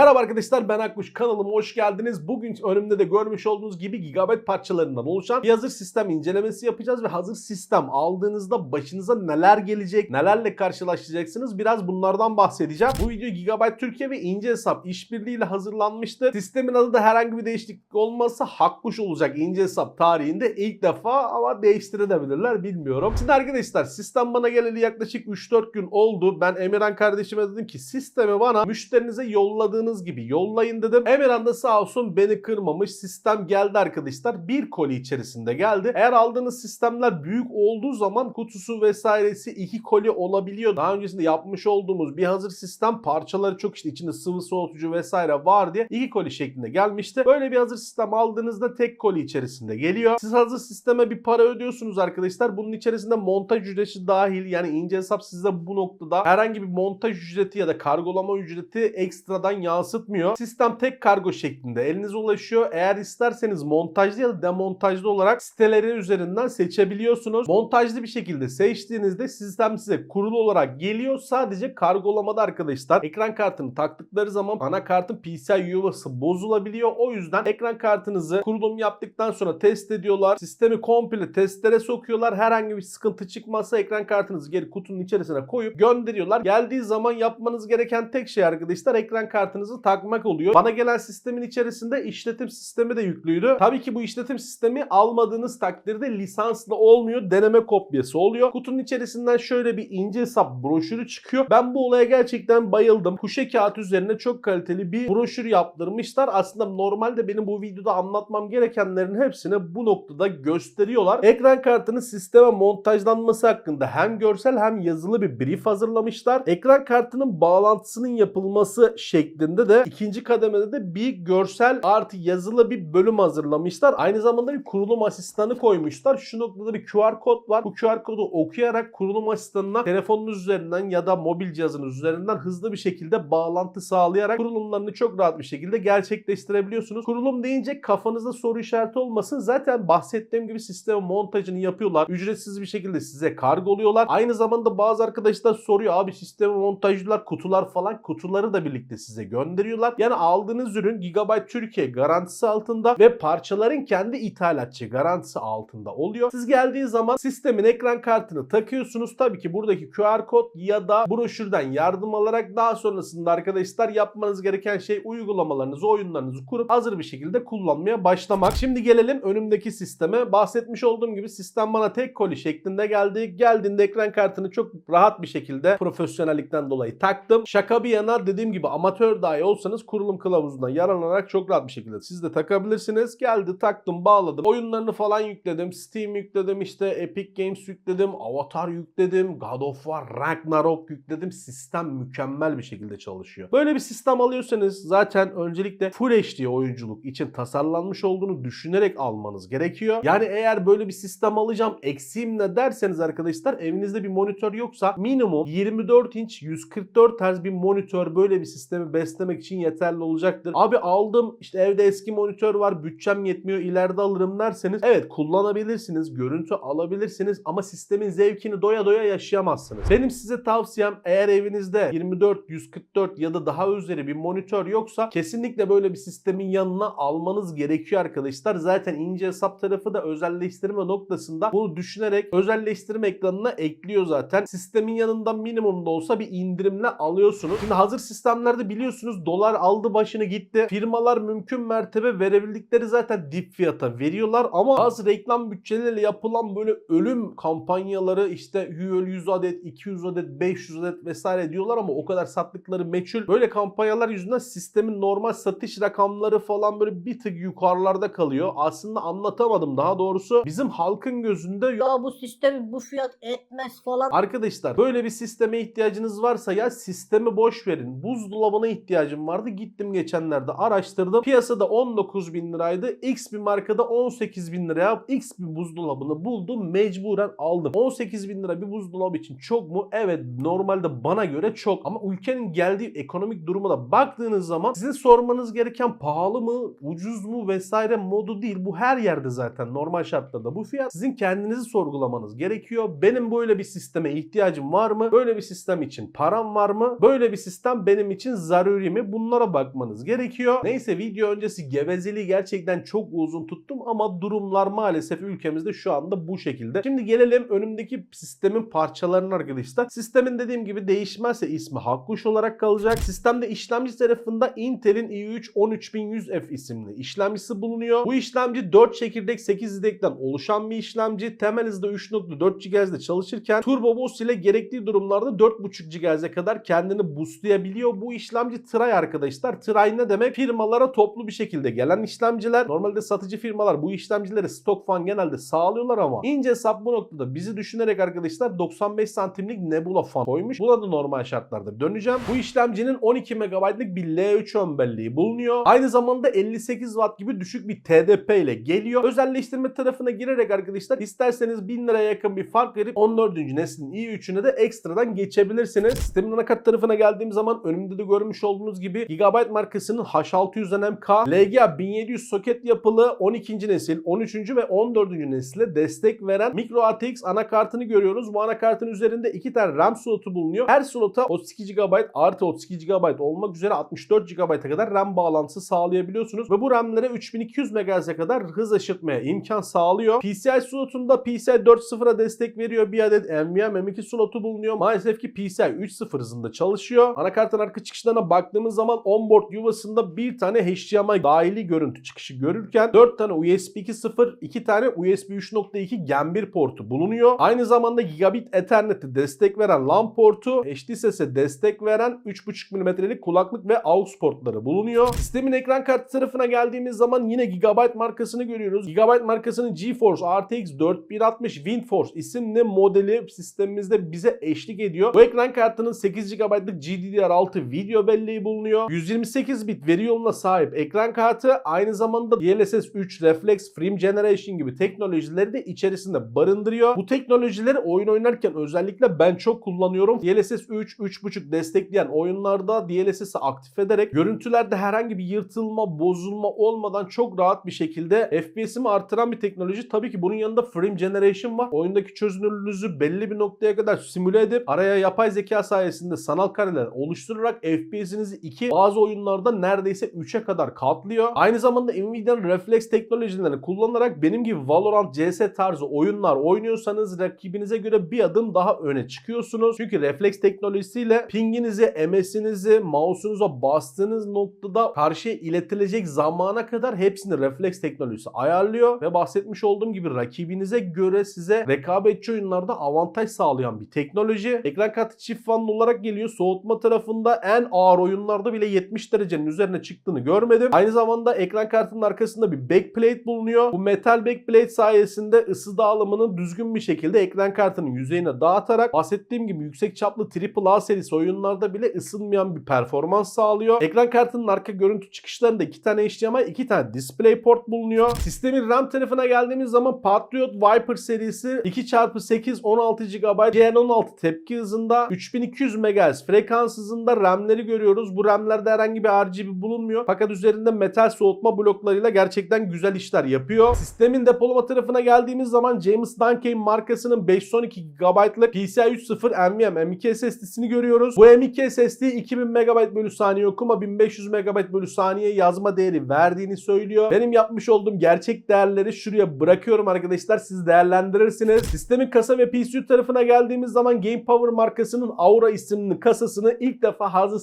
Merhaba arkadaşlar ben Akkuş kanalıma hoş geldiniz. Bugün önümde de görmüş olduğunuz gibi gigabyte parçalarından oluşan bir hazır sistem incelemesi yapacağız ve hazır sistem aldığınızda başınıza neler gelecek, nelerle karşılaşacaksınız biraz bunlardan bahsedeceğim. Bu video Gigabyte Türkiye ve ince hesap işbirliğiyle hazırlanmıştı. Sistemin adı da herhangi bir değişiklik olmazsa Hakkuş olacak ince hesap tarihinde ilk defa ama değiştirebilirler bilmiyorum. Şimdi arkadaşlar sistem bana geleli yaklaşık 3-4 gün oldu. Ben Emirhan kardeşime dedim ki sistemi bana müşterinize yolladığınız gibi yollayın dedim. Emirhan da sağ olsun beni kırmamış. Sistem geldi arkadaşlar. Bir koli içerisinde geldi. Eğer aldığınız sistemler büyük olduğu zaman kutusu vesairesi iki koli olabiliyor. Daha öncesinde yapmış olduğumuz bir hazır sistem parçaları çok işte içinde sıvı soğutucu vesaire var diye iki koli şeklinde gelmişti. Böyle bir hazır sistem aldığınızda tek koli içerisinde geliyor. Siz hazır sisteme bir para ödüyorsunuz arkadaşlar. Bunun içerisinde montaj ücreti dahil yani ince hesap size bu noktada herhangi bir montaj ücreti ya da kargolama ücreti ekstradan yansıtmıyor. Sistem tek kargo şeklinde elinize ulaşıyor. Eğer isterseniz montajlı ya da demontajlı olarak siteleri üzerinden seçebiliyorsunuz. Montajlı bir şekilde seçtiğinizde sistem size kurulu olarak geliyor. Sadece kargolamada arkadaşlar ekran kartını taktıkları zaman anakartın PCI yuvası bozulabiliyor. O yüzden ekran kartınızı kurulum yaptıktan sonra test ediyorlar. Sistemi komple testlere sokuyorlar. Herhangi bir sıkıntı çıkmazsa ekran kartınızı geri kutunun içerisine koyup gönderiyorlar. Geldiği zaman yapmanız gereken tek şey arkadaşlar ekran kartınızı takmak oluyor. Bana gelen sistemin içerisinde işletim sistemi de yüklüydü. Tabii ki bu işletim sistemi almadığınız takdirde lisanslı olmuyor. Deneme kopyası oluyor. Kutunun içerisinden şöyle bir ince hesap broşürü çıkıyor. Ben bu olaya gerçekten bayıldım. Kuşe kağıt üzerine çok kaliteli bir broşür yaptırmışlar. Aslında normalde benim bu videoda anlatmam gerekenlerin hepsini bu noktada gösteriyorlar. Ekran kartının sisteme montajlanması hakkında hem görsel hem yazılı bir brief hazırlamışlar. Ekran kartının bağlantısının yapılması şeklinde de ikinci kademede de bir görsel artı yazılı bir bölüm hazırlamışlar. Aynı zamanda bir kurulum asistanı koymuşlar. Şu noktada bir QR kod var. Bu QR kodu okuyarak kurulum asistanına telefonunuz üzerinden ya da mobil cihazınız üzerinden hızlı bir şekilde bağlantı sağlayarak kurulumlarını çok rahat bir şekilde gerçekleştirebiliyorsunuz. Kurulum deyince kafanızda soru işareti olmasın. Zaten bahsettiğim gibi sistem montajını yapıyorlar. Ücretsiz bir şekilde size kargoluyorlar. Aynı zamanda bazı arkadaşlar soruyor abi sistemi montajcılar kutular falan kutuları da birlikte size gönderiyorlar. Yani aldığınız ürün Gigabyte Türkiye garantisi altında ve parçaların kendi ithalatçı garantisi altında oluyor. Siz geldiği zaman sistemin ekran kartını takıyorsunuz. Tabii ki buradaki QR kod ya da broşürden yardım alarak daha sonrasında arkadaşlar yapmanız gereken şey uygulamalarınızı, oyunlarınızı kurup hazır bir şekilde kullanmaya başlamak. Şimdi gelelim önümdeki sisteme. Bahsetmiş olduğum gibi sistem bana tek koli şeklinde geldi. Geldiğinde ekran kartını çok rahat bir şekilde profesyonellikten dolayı taktım. Şaka bir yana dediğim gibi amatör dahi olsanız kurulum kılavuzundan yararlanarak çok rahat bir şekilde siz de takabilirsiniz. Geldi taktım bağladım. Oyunlarını falan yükledim. Steam yükledim işte Epic Games yükledim. Avatar yükledim. God of War Ragnarok yükledim. Sistem mükemmel bir şekilde çalışıyor. Böyle bir sistem alıyorsanız zaten öncelikle Full HD oyunculuk için tasarlanmış olduğunu düşünerek almanız gerekiyor. Yani eğer böyle bir sistem alacağım eksiğim ne derseniz arkadaşlar evinizde bir monitör yoksa minimum 24 inç 144 Hz bir monitör böyle bir sistemi beslemek için yeterli olacaktır. Abi aldım işte evde eski monitör var bütçem yetmiyor ileride alırım derseniz evet kullanabilirsiniz görüntü alabilirsiniz ama sistemin zevkini doya doya yaşayamazsınız. Benim size tavsiyem eğer evinizde 24 144 ya da daha üzeri bir monitör yoksa kesinlikle böyle bir sistemin yanına almanız gerekiyor arkadaşlar. Zaten ince hesap tarafı da özelleştirme noktasında bunu düşünerek özelleştirme ekranına ekliyor zaten. Sistemin yanında minimumda olsa bir indirimle alıyorsunuz. Şimdi hazır sistemlerde biliyorsunuz dolar aldı başını gitti. Firmalar mümkün mertebe verebildikleri zaten dip fiyata veriyorlar ama bazı reklam bütçeleriyle yapılan böyle ölüm kampanyaları işte 100 adet, 200 adet, 500 adet vesaire diyorlar ama o kadar sattıkları meçhul. Böyle kampanyalar yüzünden sistemin normal satış rakamları falan böyle bir tık yukarılarda kalıyor. Aslında anlatamadım daha doğrusu. Bizim halkın gözünde Ya bu sistemi bu fiyat etmez falan. Arkadaşlar böyle bir sisteme ihtiyacınız varsa ya sistemi boş verin. Buzdolabına ihtiyacım vardı. Gittim geçenlerde araştırdım. Piyasada 19 bin liraydı. X bir markada 18 bin liraya X bir buzdolabını buldum. Mecburen aldım. 18 bin lira bir buzdolabı için çok mu? Evet normalde bana göre çok. Ama ülkenin geldiği ekonomik duruma da baktığınız zaman sizin sormanız gereken pahalı mı, ucuz mu vesaire modu değil. Bu her yerde zaten normal şartlarda bu fiyat. Sizin kendinizi sorgulamanız gerekiyor. Benim böyle bir sisteme ihtiyacım var mı? Böyle bir sistem için param var mı? Böyle bir sistem benim için zaruri mi? Bunlara bakmanız gerekiyor. Neyse video öncesi gevezeliği gerçekten çok uzun tuttum ama durumlar maalesef ülkemizde şu anda bu şekilde. Şimdi gelelim önümdeki sistemin parçalarına arkadaşlar. Sistemin dediğim gibi değişmezse ismi Hakkuş olarak kalacak. Sistemde işlemci tarafında Intel'in i3 13100F isimli işlemcisi bulunuyor. Bu işlemci 4 çekirdek 8 izlekten oluşan bir işlemci. Temel hızda 3.4 GHz'de çalışırken Turbo Boost ile gerektiği durumlarda 4.5 GHz'e kadar kendini boostlayabiliyor. Bu işlemci Tray arkadaşlar. Tray ne demek? Firmalara toplu bir şekilde gelen işlemciler. Normalde satıcı firmalar bu işlemcileri stok falan genelde sağlıyorlar ama ince hesap bu noktada bizi düşünerek arkadaşlar 95 santimlik Nebula fan koymuş. Buna da normal şartlarda döneceğim. Bu işlemcinin 12 MB'lık bir L3 ön belleği bulunuyor. Aynı zamanda 58 Watt gibi düşük bir TDP ile geliyor. Özelleştirme tarafına girerek arkadaşlar isterseniz 1000 liraya yakın bir fark verip 14. neslin i3'üne de ekstradan geçebilirsiniz. Sistemin anakart tarafına geldiğim zaman önümde de görmüş olduğunuz gibi Gigabyte markasının H600'den MK LGA 1700 soket yapılı 12. nesil, 13. ve 14. nesile destek veren micro ATX anakartını görüyoruz. Bu anakartın üzerinde iki tane RAM slotu bulunuyor. Her slota 32 GB artı 32 GB olmak üzere 64 GB'a kadar RAM bağlantısı sağlayabiliyorsunuz. Ve bu RAM'lere 3200 MHz'e kadar hız aşırtmaya imkan sağlıyor. PCI slotunda PCI 4.0'a destek veriyor. Bir adet NVMe M2 slotu bulunuyor. Maalesef ki PCI 3.0 hızında çalışıyor. Anakartın arka çıkışlarına baktığımız zaman onboard yuvasında bir tane HDMI dahili görüntü çıkışı görürken 4 tane USB 2.0, 2 tane USB 3.2 Gen 1 portu bulunuyor. Aynı zamanda Gigabit Ethernet'e destek veren LAN portu, HD ses'e destek veren 3.5 mm'lik kulaklık ve AUX portları bulunuyor. Sistemin ekran kartı tarafına geldiğimiz zaman yine Gigabyte markasını görüyoruz. Gigabyte markasının GeForce RTX 4160 WindForce isimli modeli sistemimizde bize eşlik ediyor. Bu ekran kartının 8 GB'lık GDDR6 video belleği bulunuyor. 128 bit veri yoluna sahip ekran kartı aynı zamanda DLSS 3, Reflex, Frame Generation gibi teknolojileri de içerisinde barındırıyor. Bu teknolojileri oyun oynarken özellikle ben çok kullanıyorum. DLSS 3, 3.5 destekleyen oyunlarda DLSS'i aktif ederek görüntülerde herhangi bir yırtılma, bozulma olmadan çok rahat bir şekilde FPS'imi artıran bir teknoloji. Tabii ki bunun yanında Frame Generation var. Oyundaki çözünürlüğünüzü belli bir noktaya kadar simüle edip araya yapay zeka sayesinde sanal kareler oluşturarak FPS'inizi 2 bazı oyunlarda neredeyse 3'e kadar katlıyor. Aynı zamanda Nvidia'nın refleks teknolojilerini kullanarak benim gibi Valorant, CS tarzı oyunlar oynuyorsanız rakibinize göre bir adım daha öne çıkıyorsunuz. Çünkü refleks teknolojisiyle pinginizi, MS'inizi, mouse'unuza bastığınız noktada karşıya iletilecek zamana kadar hepsini refleks teknolojisi ayarlıyor ve bahsetmiş olduğum gibi rakibinize göre size rekabetçi oyunlarda avantaj sağlayan bir teknoloji. Ekran kartı çift fanlı olarak geliyor. Soğutma tarafında en ağır oyunlarda bile 70 derecenin üzerine çıktığını görmedim. Aynı zamanda ekran kartının arkasında bir backplate bulunuyor. Bu metal backplate sayesinde ısı dağılımını düzgün bir şekilde ekran kartının yüzeyine dağıtarak bahsettiğim gibi yüksek çaplı AAA serisi oyunlarda bile ısınmayan bir performans sağlıyor. Ekran kartının arka görüntü çıkışlarında iki tane HDMI, iki tane DisplayPort bulunuyor. Sistemin RAM tarafına geldiğimiz zaman Patriot Viper serisi 2x8 16 GB GN16 tepki hızında 3200 MHz frekans hızında RAM'leri görüyoruz. Bu RAM'lerde herhangi bir RGB bulunmuyor. Fakat üzerinde metal soğutma bloklarıyla gerçekten güzel işler yapıyor. Sistemin depolama tarafına geldiğimiz zaman James Duncan markasının 512 GB'lık PCI 3.0 NVMe M.2 SSD'sini görüyoruz. Bu M.2 SSD 2000 MB bölü saniye okuma 1500 MB bölü saniye yazma değeri verdiğini söylüyor. Benim yapmış olduğum gerçek değerleri şuraya bırakıyorum arkadaşlar. Siz değerlendirirsiniz. Sistemin kasa ve PCU tarafına geldiğimiz zaman Game Power markasının Aura isimli kasasını ilk defa hazır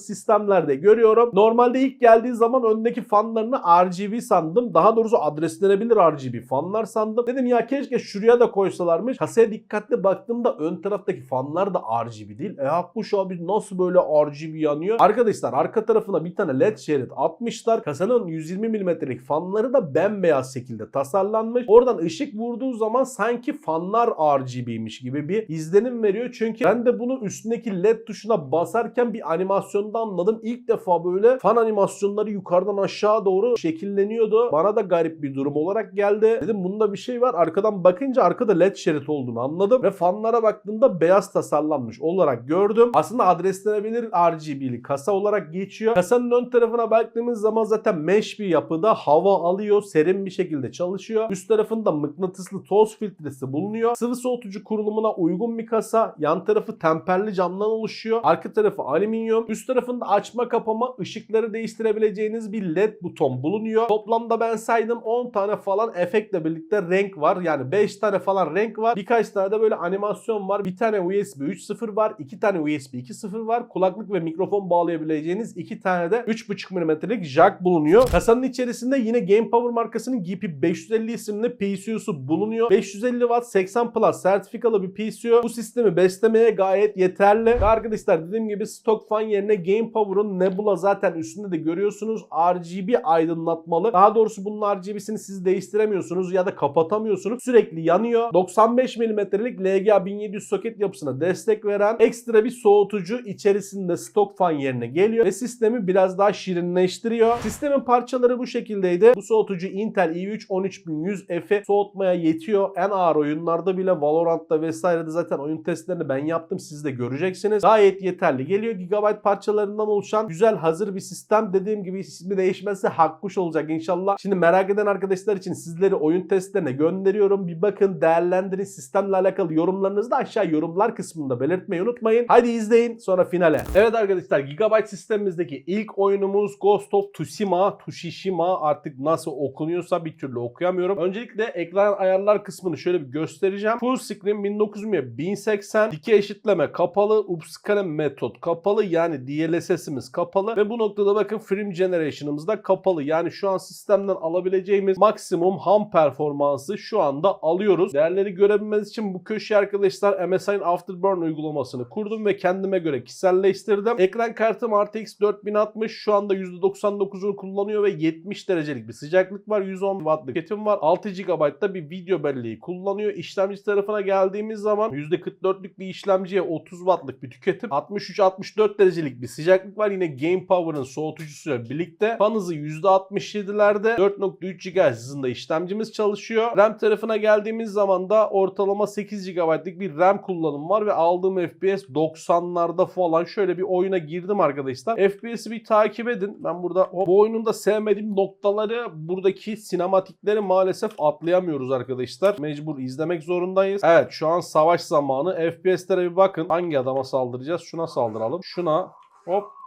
sistemlerde görüyorum. Normalde ilk geldiği zaman öndeki fanlarını RGB sandım. Daha doğrusu adreslenebilir RGB fanlar sandım. Dedim ya keşke şuraya da koysalarmış. Kasaya dikkatli baktığımda ön taraftaki fanlar da RGB değil. E Hakkuş abi nasıl böyle RGB yanıyor? Arkadaşlar arka tarafına bir tane led şerit atmışlar. Kasanın 120 mm'lik fanları da bembeyaz şekilde tasarlanmış. Oradan ışık vurduğu zaman sanki fanlar RGB'miş gibi bir izlenim veriyor. Çünkü ben de bunu üstündeki led tuşuna basarken bir animasyonda anladım. İlk defa böyle fan animasyonları yukarıdan aşağı doğru şekilleniyordu. Bana da garip bir durum olarak geldi. Dedim bunda bir şey var. Arkadan bakınca arkada led şerit olduğunu anladım. Ve fanlara baktığımda beyaz tasarlanmış olarak gördüm. Aslında adreslenebilir RGB'li kasa olarak geçiyor. Kasanın ön tarafına baktığımız zaman zaten mesh bir yapıda hava alıyor. Serin bir şekilde çalışıyor. Üst tarafında mıknatıslı toz filtresi bulunuyor. Sıvı soğutucu kurulumuna uygun bir kasa. Yan tarafı temperli camdan oluşuyor. Arka tarafı alüminyum. Üst tarafında açma kapama ışıkları değiştirebileceğiniz bir led buton bulunuyor. Toplamda ben saydım 10 tane falan efektle birlikte renk var. Yani 5 tane falan renk var. Birkaç tane de böyle animasyon var. Bir tane USB 3.0 var. 2 tane USB 2.0 var. Kulaklık ve mikrofon bağlayabileceğiniz 2 tane de 3.5 mm'lik jack bulunuyor. Kasanın içerisinde yine Game Power markasının GP550 isimli PCU'su bulunuyor. 550 Watt 80 Plus sertifikalı bir PCU. Bu sistemi beslemeye gayet yeterli. Arkadaşlar dediğim gibi stok fan yerine Game Power'ın Nebula zaten üstünde de görüyorsunuz. RGB aydınlatmalı. Daha doğrusu bunun RGB'sini siz değiştiremiyorsunuz ya da kapatamıyorsunuz. Sürekli yanıyor. 95 mm'lik LGA 1700 soket yapısına destek veren ekstra bir soğutucu içerisinde stok fan yerine geliyor ve sistemi biraz daha şirinleştiriyor. Sistemin parçaları bu şekildeydi. Bu soğutucu Intel i3 13100F'i soğutmaya yetiyor. En ağır oyunlarda bile Valorant'ta vesairede zaten oyun testlerini ben yaptım. Siz de göreceksiniz. Gayet yeterli geliyor. Gigabyte parçalarından oluşan güzel hazır bir sistem. Dediğim gibi ismi değişmezse hakkuş olacak inşallah. Şimdi merak eden arkadaşlar için sizleri oyun testlerine gönderiyorum. Bir bakın değerlendirin. Sistemle alakalı yorumlarınızı da aşağı yorumlar kısmında belirtmeyi unutmayın. Hadi izleyin sonra finale. Evet arkadaşlar Gigabyte sistemimizdeki ilk oyunumuz Ghost of Tsushima, Tushishima artık nasıl okunuyorsa bir türlü okuyamıyorum. Öncelikle ekran ayarlar kısmını şöyle bir göstereceğim. Full screen 1920 1080 dikey eşitleme kapalı, upscale metot kapalı yani DLSS'imiz kapalı ve bu noktada bakın frame generation'ımız da kapalı. Yani şu an sistemden alabileceğimiz maksimum ham performansı şu anda alıyoruz. Değerleri görebilmeniz için bu köşeye arkadaşlar MSI'nin Afterburn uygulamasını kurdum ve kendime göre kişiselleştirdim. Ekran kartım RTX 4060 şu anda %99'unu kullanıyor ve 70 derecelik bir sıcaklık var. 110 wattlık tüketim var. 6 GB'da bir video belleği kullanıyor. İşlemci tarafına geldiğimiz zaman %44'lük bir işlemciye 30 wattlık bir tüketim. 63-64 derecelik bir sıcaklık var. Yine Game Power'ın soğutucusuyla birlikte fan hızı %67'lerde 4.3 GHz hızında işlemcimiz çalışıyor. RAM tarafına geldiğimiz zaman da ortalama 8 GB'lık bir RAM kullanım var ve aldığım FPS 90'larda falan şöyle bir oyuna girdim arkadaşlar. FPS'i bir takip edin. Ben burada bu oyunun da sevmediğim noktaları buradaki sinematikleri maalesef atlayamıyoruz arkadaşlar. Mecbur izlemek zorundayız. Evet şu an savaş zamanı. FPS'lere bir bakın. Hangi adama saldıracağız? Şuna saldıralım. Şuna hop.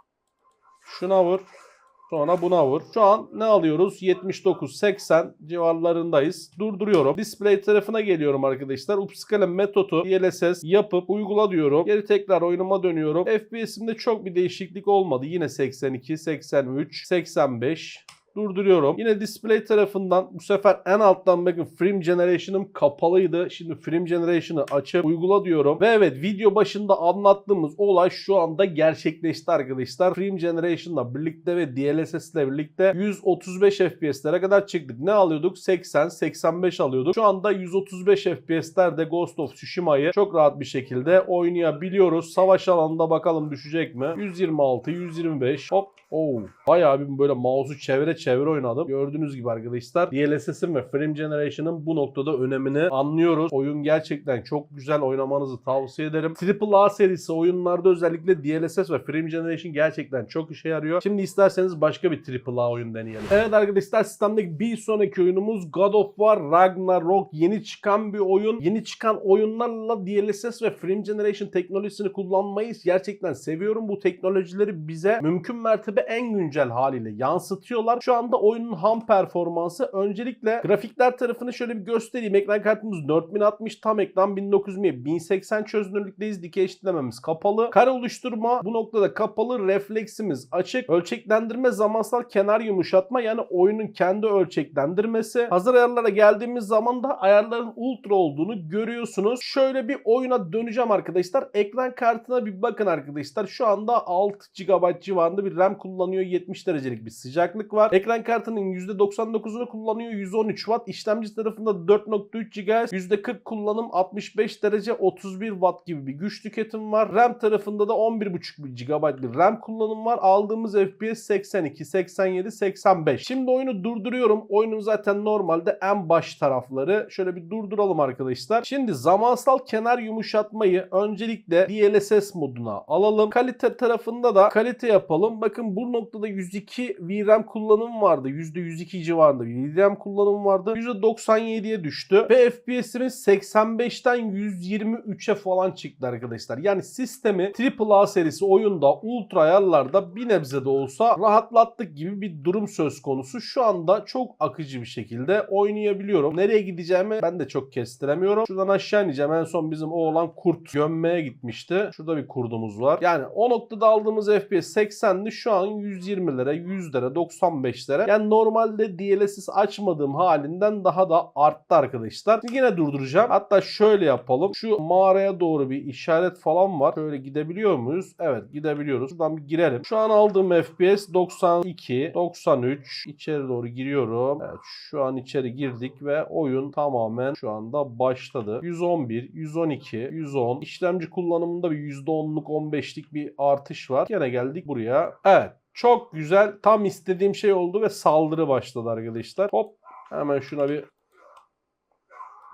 Şuna vur. Sonra buna vur. Şu an ne alıyoruz? 79-80 civarlarındayız. Durduruyorum. Display tarafına geliyorum arkadaşlar. Upscale metodu DLSS yapıp uygula diyorum. Geri tekrar oyunuma dönüyorum. FPS'imde çok bir değişiklik olmadı. Yine 82, 83, 85 durduruyorum. Yine display tarafından bu sefer en alttan bakın Frame Generation'ım kapalıydı. Şimdi Frame Generation'ı açıp uygula diyorum. Ve evet video başında anlattığımız olay şu anda gerçekleşti arkadaşlar. Frame Generation'la birlikte ve DLSS ile birlikte 135 FPS'lere kadar çıktık. Ne alıyorduk? 80, 85 alıyorduk. Şu anda 135 FPS'lerde Ghost of Tsushima'yı çok rahat bir şekilde oynayabiliyoruz. Savaş alanında bakalım düşecek mi? 126, 125. Hop. Oo. Bayağı bir böyle mouse'u çevire çevire oynadım. Gördüğünüz gibi arkadaşlar DLSS'in ve Frame Generation'ın bu noktada önemini anlıyoruz. Oyun gerçekten çok güzel oynamanızı tavsiye ederim. AAA serisi oyunlarda özellikle DLSS ve Frame Generation gerçekten çok işe yarıyor. Şimdi isterseniz başka bir AAA oyun deneyelim. Evet arkadaşlar sistemdeki bir sonraki oyunumuz God of War Ragnarok. Yeni çıkan bir oyun. Yeni çıkan oyunlarla DLSS ve Frame Generation teknolojisini kullanmayı gerçekten seviyorum. Bu teknolojileri bize mümkün mertebe en güncel haliyle yansıtıyorlar. Şu anda oyunun ham performansı öncelikle grafikler tarafını şöyle bir göstereyim. Ekran kartımız 4060 tam ekran 1920 1080 çözünürlükteyiz. Dikey eşitlememiz kapalı. Kare oluşturma bu noktada kapalı. Refleksimiz açık. Ölçeklendirme zamansal kenar yumuşatma yani oyunun kendi ölçeklendirmesi. Hazır ayarlara geldiğimiz zaman da ayarların ultra olduğunu görüyorsunuz. Şöyle bir oyuna döneceğim arkadaşlar. Ekran kartına bir bakın arkadaşlar. Şu anda 6 GB civarında bir RAM kullanıyor. 70 derecelik bir sıcaklık var. Ekran kartının %99'unu kullanıyor. 113 Watt. İşlemci tarafında 4.3 GHz. %40 kullanım 65 derece 31 Watt gibi bir güç tüketim var. RAM tarafında da 11.5 GB bir RAM kullanım var. Aldığımız FPS 82, 87, 85. Şimdi oyunu durduruyorum. Oyunun zaten normalde en baş tarafları. Şöyle bir durduralım arkadaşlar. Şimdi zamansal kenar yumuşatmayı öncelikle DLSS moduna alalım. Kalite tarafında da kalite yapalım. Bakın Bu noktada 102 VRAM kullanım vardı. %102 civarında VRAM kullanım vardı. %97'ye düştü. Ve FPS'imiz 85'ten 123'e falan çıktı arkadaşlar. Yani sistemi AAA serisi oyunda ultra ayarlarda bir nebze de olsa rahatlattık gibi bir durum söz konusu. Şu anda çok akıcı bir şekilde oynayabiliyorum. Nereye gideceğimi ben de çok kestiremiyorum. Şuradan aşağı ineceğim. En son bizim oğlan kurt gömmeye gitmişti. Şurada bir kurdumuz var. Yani o noktada aldığımız FPS 80'li şu an 120'lere, 100'lere, 95'lere. Yani normalde DLSS açmadığım halinden daha da arttı arkadaşlar. Şimdi yine durduracağım. Hatta şöyle yapalım. Şu mağaraya doğru bir işaret falan var. Şöyle gidebiliyor muyuz? Evet gidebiliyoruz. Şuradan bir girelim. Şu an aldığım FPS 92, 93. İçeri doğru giriyorum. Evet şu an içeri girdik ve oyun tamamen şu anda başladı. 111, 112, 110. İşlemci kullanımında bir %10'luk 15'lik bir artış var. Yine geldik buraya. Evet çok güzel. Tam istediğim şey oldu ve saldırı başladı arkadaşlar. Hop hemen şuna bir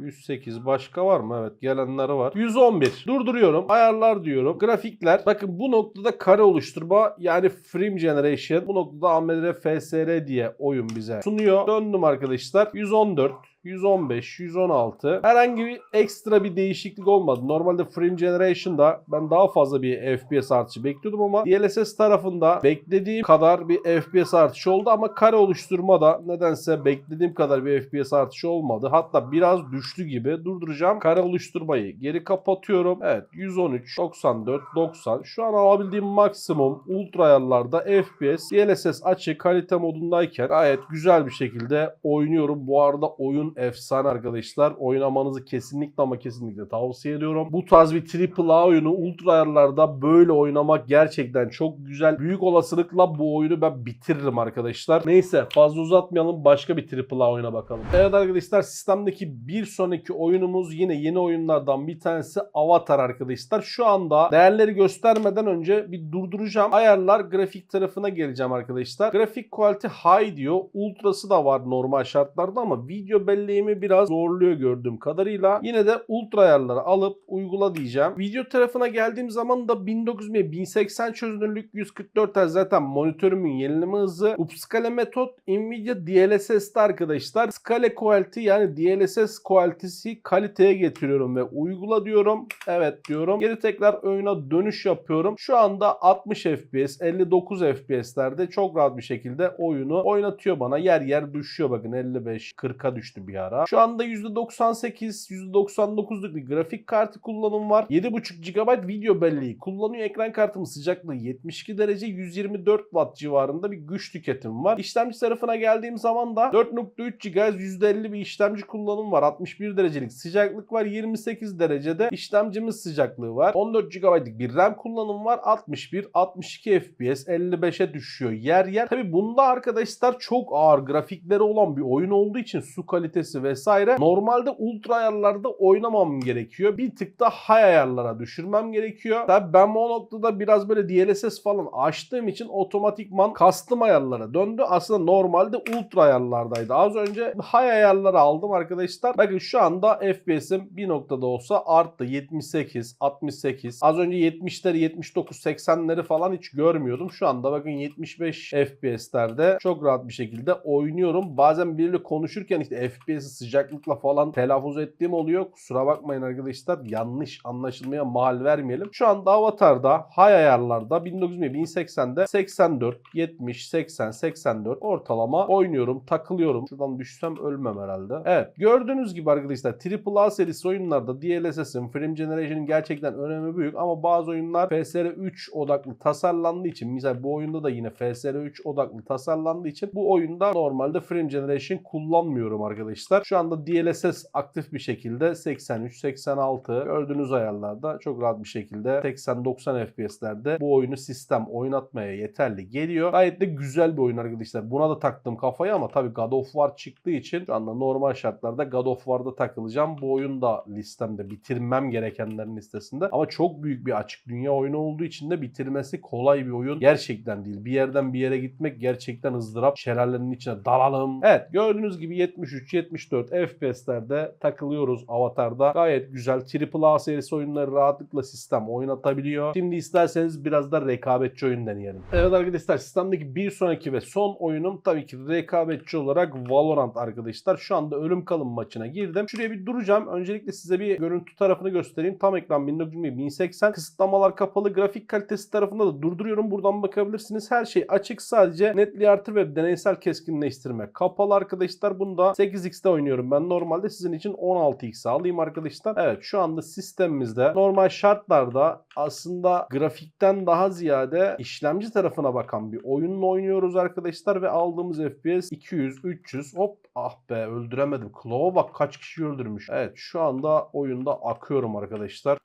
108 başka var mı? Evet gelenleri var. 111. Durduruyorum. Ayarlar diyorum. Grafikler. Bakın bu noktada kare oluşturma yani frame generation. Bu noktada AMD FSR diye oyun bize sunuyor. Döndüm arkadaşlar. 114. 115, 116. Herhangi bir ekstra bir değişiklik olmadı. Normalde Frame Generation'da ben daha fazla bir FPS artışı bekliyordum ama DLSS tarafında beklediğim kadar bir FPS artışı oldu ama kare oluşturmada nedense beklediğim kadar bir FPS artışı olmadı. Hatta biraz düştü gibi. Durduracağım. Kare oluşturmayı geri kapatıyorum. Evet 113, 94, 90. Şu an alabildiğim maksimum ultra ayarlarda FPS DLSS açık kalite modundayken gayet güzel bir şekilde oynuyorum. Bu arada oyun efsane arkadaşlar. Oynamanızı kesinlikle ama kesinlikle tavsiye ediyorum. Bu tarz bir AAA oyunu ultra ayarlarda böyle oynamak gerçekten çok güzel. Büyük olasılıkla bu oyunu ben bitiririm arkadaşlar. Neyse fazla uzatmayalım. Başka bir AAA oyuna bakalım. Evet arkadaşlar sistemdeki bir sonraki oyunumuz yine yeni oyunlardan bir tanesi Avatar arkadaşlar. Şu anda değerleri göstermeden önce bir durduracağım. Ayarlar grafik tarafına geleceğim arkadaşlar. Grafik quality high diyor. Ultrası da var normal şartlarda ama video belleğimi biraz zorluyor gördüğüm kadarıyla. Yine de ultra ayarları alıp uygula diyeceğim. Video tarafına geldiğim zaman da 1900 1080 çözünürlük 144 Hz zaten monitörümün yenileme hızı. Upscale metot Nvidia DLSS'te arkadaşlar. Scale quality yani DLSS quality'si kaliteye getiriyorum ve uygula diyorum. Evet diyorum. Geri tekrar oyuna dönüş yapıyorum. Şu anda 60 FPS, 59 FPS'lerde çok rahat bir şekilde oyunu oynatıyor bana. Yer yer düşüyor bakın 55, 40'a düştü bir ara. Şu anda %98, %99'luk bir grafik kartı kullanım var. 7.5 GB video belleği kullanıyor. Ekran kartımın sıcaklığı 72 derece 124 Watt civarında bir güç tüketim var. İşlemci tarafına geldiğim zaman da 4.3 GHz %50 bir işlemci kullanım var. 61 derecelik sıcaklık var. 28 derecede işlemcimiz sıcaklığı var. 14 GB'lık bir RAM kullanım var. 61, 62 FPS 55'e düşüyor yer yer. Tabi bunda arkadaşlar çok ağır grafikleri olan bir oyun olduğu için su kalitesi vesaire normalde ultra ayarlarda oynamam gerekiyor. Bir tık da high ayarlara düşürmem gerekiyor. Tabi ben bu noktada biraz böyle DLSS falan açtığım için otomatikman custom ayarlara döndü. Aslında normalde ultra ayarlardaydı. Az önce high ayarlara aldım arkadaşlar. Bakın şu anda FPS'im bir noktada olsa arttı. 78, 68. Az önce 70'leri, 79, 80'leri falan hiç görmüyordum. Şu anda bakın 75 FPS'lerde çok rahat bir şekilde oynuyorum. Bazen biriyle konuşurken işte FPS'i sıcaklıkla falan telaffuz ettiğim oluyor. Kusura bakmayın arkadaşlar. Yanlış anlaşılmaya mal vermeyelim. Şu anda Avatar'da high ayarlarda 1920 1080'de 84, 70, 80, 84 ortalama oynuyorum. Takılıyorum. Şuradan düşsem ölmem herhalde. Evet. Gördüğünüz gibi arkadaşlar AAA serisi oyunlarda DLSS'in, Frame Generation'ın gerçekten önemi büyük ama bazı oyunlar FSR 3 odaklı tasarlandığı için mesela bu oyunda da yine FSR 3 odaklı tasarlandığı için bu oyunda normalde Frame Generation kullanmıyorum arkadaşlar. Şu anda DLSS aktif bir şekilde 83, 86 gördüğünüz ayarlarda çok rahat bir şekilde 80-90 FPS'lerde bu oyunu sistem oynatmaya yeterli geliyor. Gayet de güzel bir oyun arkadaşlar. Buna da taktım kafayı ama tabii God of War çıktığı için şu anda normal şartlarda God of War'da takılacağım. Bu oyun da listemde bitirmem gerekenlerin listesinde. Ama çok büyük bir açık dünya oyunu olduğu için de bitirmesi kolay bir oyun. Gerçekten değil. Bir yerden bir yere gitmek gerçekten ızdırap. Şelalenin içine dalalım. Evet gördüğünüz gibi 73, 60-70-74 FPS'lerde takılıyoruz avatarda. Gayet güzel. AAA serisi oyunları rahatlıkla sistem oynatabiliyor. Şimdi isterseniz biraz da rekabetçi oyun deneyelim. Evet arkadaşlar sistemdeki bir sonraki ve son oyunum tabii ki rekabetçi olarak Valorant arkadaşlar. Şu anda ölüm kalım maçına girdim. Şuraya bir duracağım. Öncelikle size bir görüntü tarafını göstereyim. Tam ekran 1920 1080. Kısıtlamalar kapalı. Grafik kalitesi tarafında da durduruyorum. Buradan bakabilirsiniz. Her şey açık. Sadece netli artır ve deneysel keskinleştirme kapalı arkadaşlar. Bunda 8x'te oynuyorum ben. Normalde sizin için 16x alayım arkadaşlar. Evet şu anda sistemimizde normal şartlarda aslında grafikten daha ziyade işlemci tarafına bakan bir oyunla oynuyoruz arkadaşlar ve aldığımız FPS 200 300 hop ah be öldüremedim. Claw'a bak kaç kişi öldürmüş. Evet şu anda oyunda akıyorum arkadaşlar.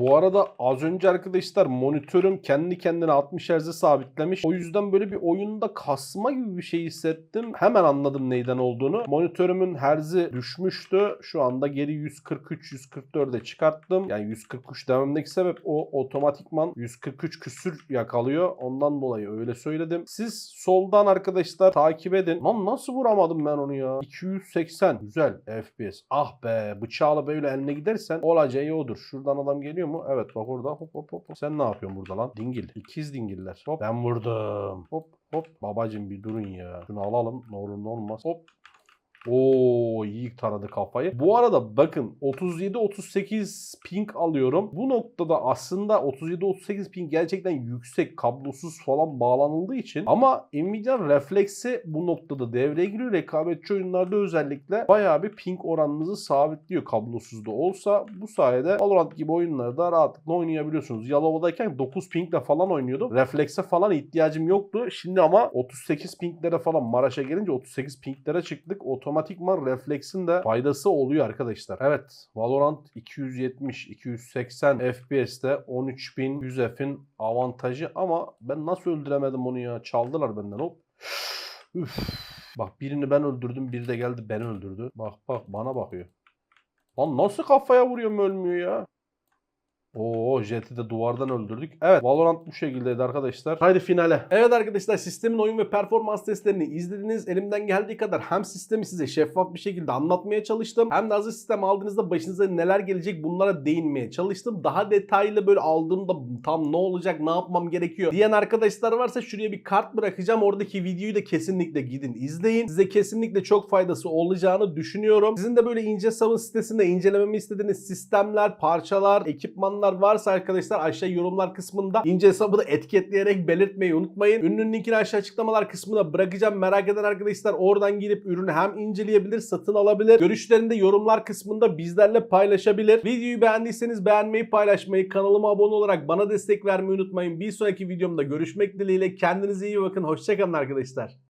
Bu arada az önce arkadaşlar monitörüm kendi kendine 60 Hz'e sabitlemiş. O yüzden böyle bir oyunda kasma gibi bir şey hissettim. Hemen anladım neyden olduğunu. Monitörümün herzi düşmüştü. Şu anda geri 143-144'e çıkarttım. Yani 143 dememdeki sebep o otomatikman 143 küsür yakalıyor. Ondan dolayı öyle söyledim. Siz soldan arkadaşlar takip edin. Lan nasıl vuramadım ben onu ya? 280. Güzel FPS. Ah be bıçağla böyle eline gidersen olacağı odur. Şuradan adam geliyor mu? Evet bak orada hop hop hop. Sen ne yapıyorsun burada lan? Dingil. İkiz dingiller. Hop ben vurdum. Hop hop. Babacım bir durun ya. Şunu alalım. Ne olur ne olmaz. Hop. Oo iyi taradı kafayı. Bu arada bakın 37-38 ping alıyorum. Bu noktada aslında 37-38 ping gerçekten yüksek kablosuz falan bağlanıldığı için ama Nvidia refleksi bu noktada devreye giriyor. Rekabetçi oyunlarda özellikle bayağı bir ping oranınızı sabitliyor kablosuz da olsa. Bu sayede Valorant gibi oyunlarda rahatlıkla oynayabiliyorsunuz. Yalova'dayken 9 pingle falan oynuyordum. Reflekse falan ihtiyacım yoktu. Şimdi ama 38 pinglere falan Maraş'a gelince 38 pinglere çıktık. Otomatikman refleksin de faydası oluyor arkadaşlar. Evet Valorant 270-280 FPS'te 13100 F'in avantajı ama ben nasıl öldüremedim onu ya? Çaldılar benden hop. Üf. Bak birini ben öldürdüm, biri de geldi beni öldürdü. Bak bak bana bakıyor. Lan nasıl kafaya vuruyorum ölmüyor ya? Oo Jet'i de duvardan öldürdük. Evet Valorant bu şekildeydi arkadaşlar. Haydi finale. Evet arkadaşlar sistemin oyun ve performans testlerini izlediniz. Elimden geldiği kadar hem sistemi size şeffaf bir şekilde anlatmaya çalıştım. Hem de hazır sistem aldığınızda başınıza neler gelecek bunlara değinmeye çalıştım. Daha detaylı böyle aldığımda tam ne olacak ne yapmam gerekiyor diyen arkadaşlar varsa şuraya bir kart bırakacağım. Oradaki videoyu da kesinlikle gidin izleyin. Size kesinlikle çok faydası olacağını düşünüyorum. Sizin de böyle ince savun sitesinde incelememi istediğiniz sistemler, parçalar, ekipmanlar varsa arkadaşlar aşağı yorumlar kısmında ince hesabı da etiketleyerek belirtmeyi unutmayın. Ürünün linkini aşağı açıklamalar kısmına bırakacağım. Merak eden arkadaşlar oradan girip ürünü hem inceleyebilir, satın alabilir. Görüşlerini de yorumlar kısmında bizlerle paylaşabilir. Videoyu beğendiyseniz beğenmeyi, paylaşmayı, kanalıma abone olarak bana destek vermeyi unutmayın. Bir sonraki videomda görüşmek dileğiyle. Kendinize iyi bakın. Hoşçakalın arkadaşlar.